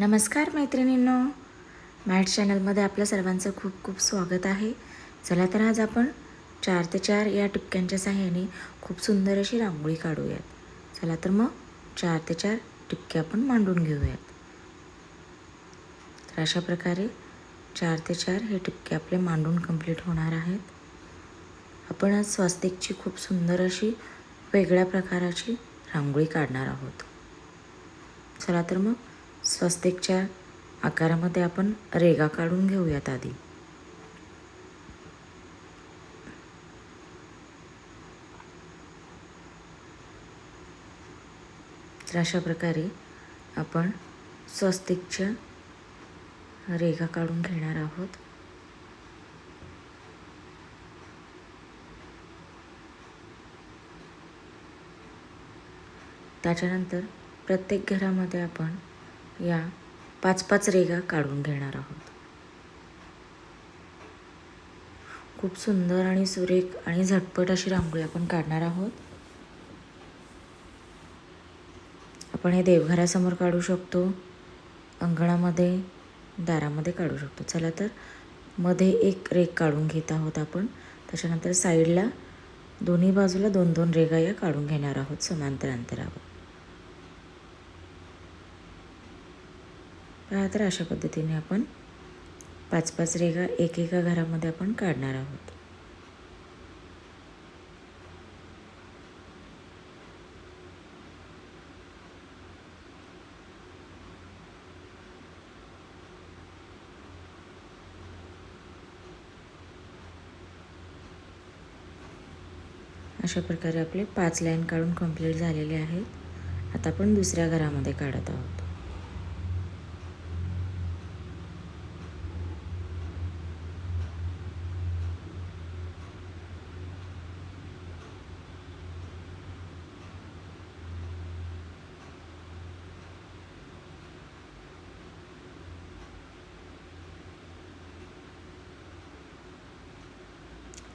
नमस्कार मैत्रिणींनो. मॅट चॅनलमध्ये आपल्या सर्वांचं खूप खूप स्वागत आहे. चला तर आज आपण चार ते चार या टिपक्यांच्या साह्याने खूप सुंदर अशी रांगोळी काढूयात. चला तर मग चार ते चार टिपके आपण मांडून घेऊयात. तर अशा प्रकारे चार ते चार हे टिपके आपले मांडून कंप्लीट होणार आहेत. आपण आज स्वास्तिकची खूप सुंदर अशी वेगळ्या प्रकाराची रांगोळी काढणार आहोत. चला तर मग स्वस्तिकच्या आकारामध्ये आपण रेगा काढून घेऊयात आधी. तर अशा प्रकारे आपण स्वस्तिकच्या रेगा काढून घेणार आहोत. त्याच्यानंतर प्रत्येक घरामध्ये आपण या पाच पाच रेगा काढून घेणार आहोत. खूप सुंदर आणि सुरेख आणि झटपट अशी रांगोळी आपण काढणार आहोत. आपण हे देवघरासमोर काढू शकतो. अंगणामध्ये दारामध्ये काढू शकतो. चला तर मध्ये एक रेग काढून घेत आहोत आपण. त्याच्यानंतर साईडला दोन्ही बाजूला दोन दोन रेगा या काढून घेणार आहोत. समांतर अंतरावर. तर अशा पद्धतीने आपण पाच पाच रेगा एकेका घरामध्ये आपण काढणार आहोत. अशा प्रकारे आपले पाच लाईन काढून कंप्लीट झालेले आहेत. आता आपण दुसऱ्या घरामध्ये काढत आहोत.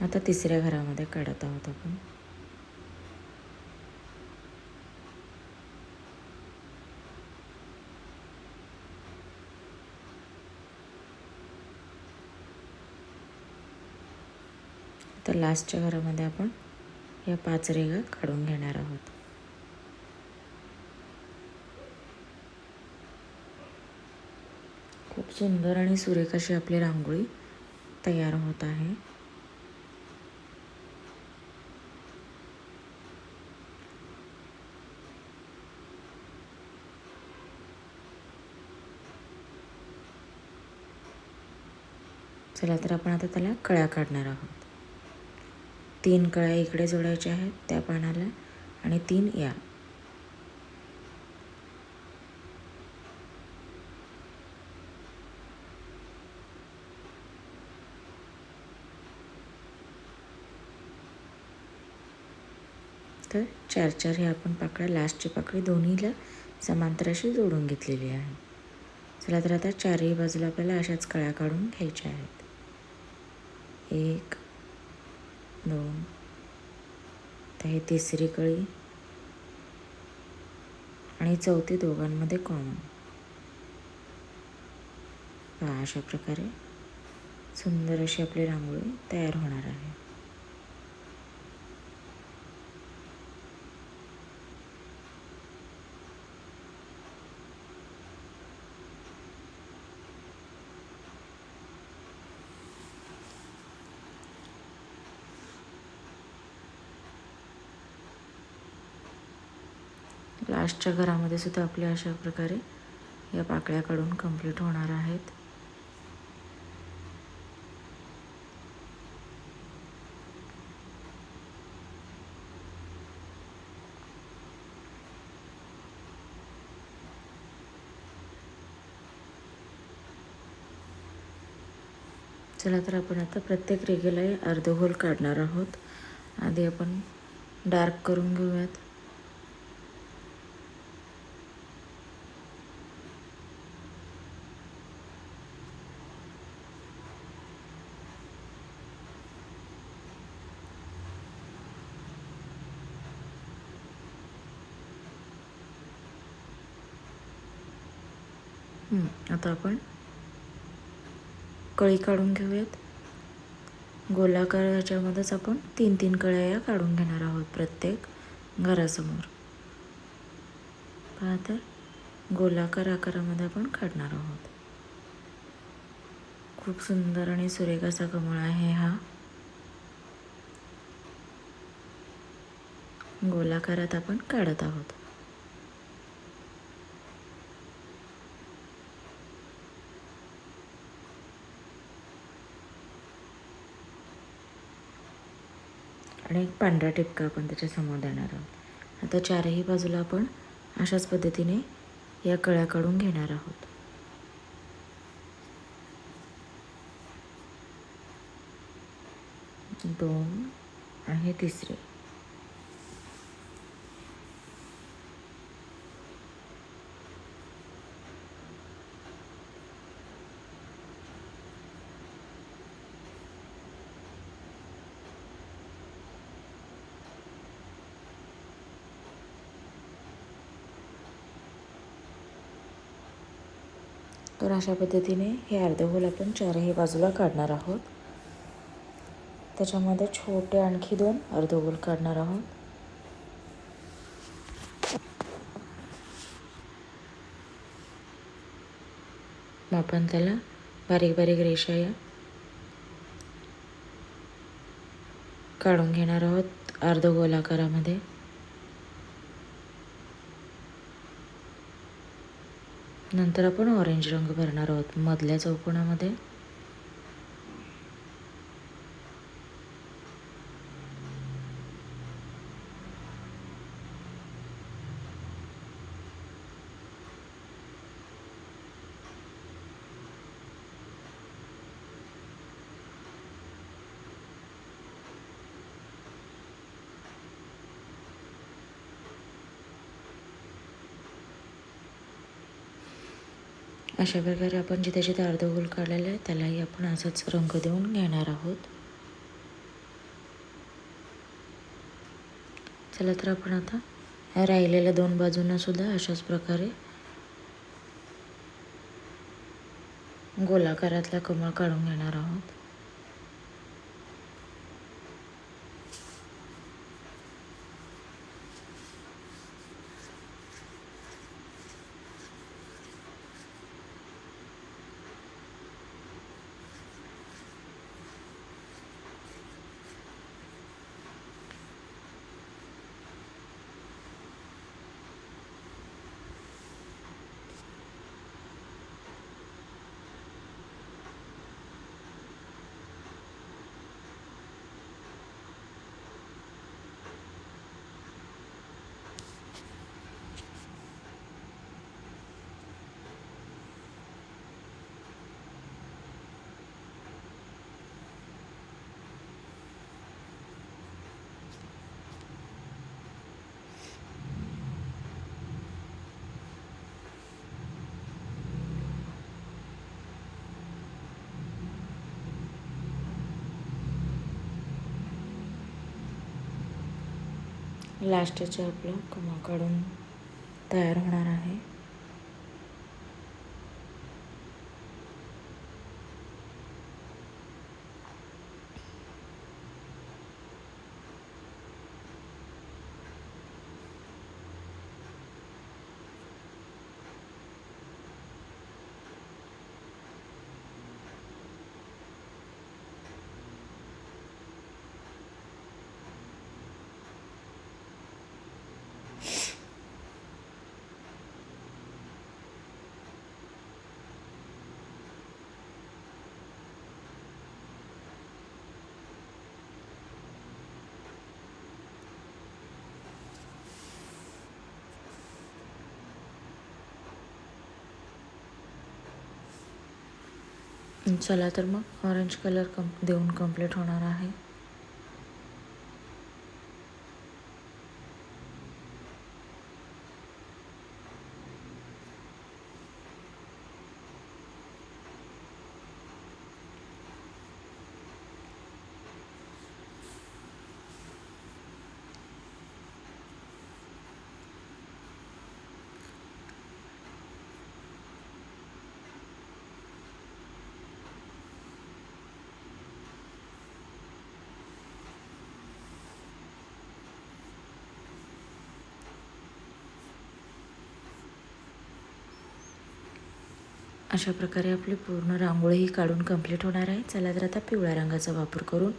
आता तिसऱ्या घरामध्ये काढत आहोत आपण. तर लास्टच्या घरामध्ये आपण या पाच रेगा काढून घेणार आहोत. खूप सुंदर आणि सुरेख अशी आपली रांगोळी तयार होत आहे. चला तर आपण आता त्याला कळ्या काढणार आहोत. तीन कळ्या इकडे जोडायच्या आहेत त्या पानाला आणि तीन या. तर चार चार हे आपण पाकळ्या लास्टची पाकळी दोन्हीला समांतर अशी जोडून घेतलेली आहे. चला तर आता चारही बाजूला आपल्याला अशाच कळ्या काढून घ्यायच्या आहेत. एक दोन तर हे तिसरी कळी आणि चौथी दोघांमध्ये कॉमन पहा अशा प्रकारे सुंदर अशी आपली रांगोळी तयार होणार आहे. लास्टच्या घरामध्ये सुद्धा आपल्या अशा प्रकारे या पाकळ्या काढून कंप्लीट होणार आहेत. चला तर आपण आता प्रत्येक रेगेला अर्धगोल काढणार आहोत. आधी आपण डार्क करून घेऊयात. आता आपण कळी काढून घेऊयात. गोलाकार ह्याच्यामध्येच आपण तीन तीन कळ्या या काढून घेणार आहोत प्रत्येक घरासमोर. पहा तर गोलाकार आकारामध्ये आपण काढणार आहोत. खूप सुंदर आणि सुरेख असा कमळ आहे हा. गोलाकारात आपण काढत आहोत. आणि एक पांढरा टिपका आपण त्याच्यासमोर देणार आहोत. आता चारही बाजूला आपण अशाच पद्धतीने या कळ्या काढून घेणार आहोत. दोन आणि तिसरे. तर अशा पद्धतीने हे अर्धगोल आपण चारही बाजूला काढणार आहोत. त्याच्यामध्ये छोटे आणखी दोन अर्धगोल काढणार आहोत. मग आपण त्याला बारीक बारीक रेषा या काढून घेणार आहोत अर्धगोल आकारामध्ये नंतर आपण ऑरेंज रंग भरणार आहोत. मधल्या चौकोनामध्ये अशा प्रकारे आपण जिथे जिथे अर्धगोल काढलेले आहे त्यालाही आपण असाच रंग देऊन घेणार आहोत. चला तर आपण आता राहिलेल्या दोन बाजूंना सुद्धा अशाच प्रकारे गोलाकारातला कमळ काढून घेणार आहोत. लास्टचे आपलं कमा काढून तयार होणार आहे. चला तर मग ऑरेंज कलर कम देऊन कंप्लीट होणार आहे. अशा प्रकारे आपली पूर्ण रांगोळी ही काढून कंप्लीट होणार आहे. चला तर आता पिवळ्या रंगाचा वापर करून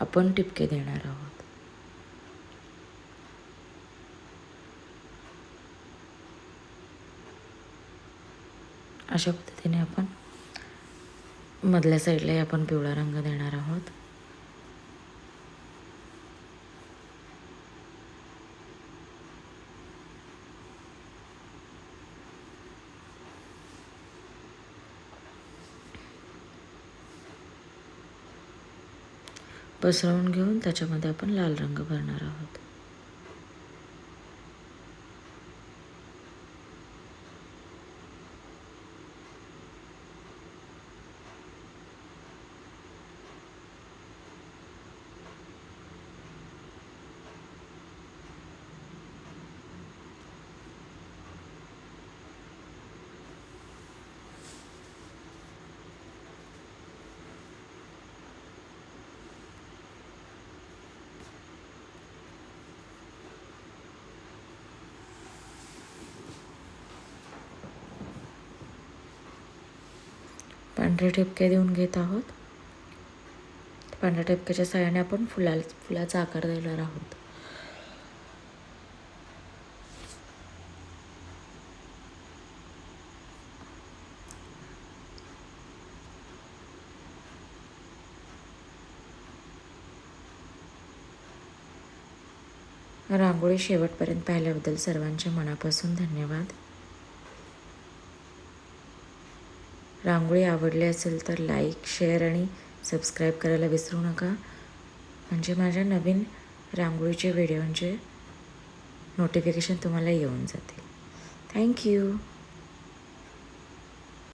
आपण टिपके देणार आहोत. अशा पद्धतीने आपण मधल्या साईडलाही आपण पिवळा रंग देणार आहोत. पसरवून घेऊन त्याच्यामध्ये आपण लाल रंग भरणार आहोत. पांढरे ठिपके देऊन घेत आहोत. पांढऱ्या ठिपक्याच्या साह्याने आपण फुला फुलाचा आकार देणार आहोत. रांगोळी शेवटपर्यंत पाहिल्याबद्दल सर्वांचे मनापासून धन्यवाद. रांगोळी आवडली असेल तर लाईक शेअर आणि सबस्क्राईब करायला विसरू नका. म्हणजे माझ्या नवीन रांगोळीचे व्हिडिओंचे नोटिफिकेशन तुम्हाला येऊन जातील. थँक्यू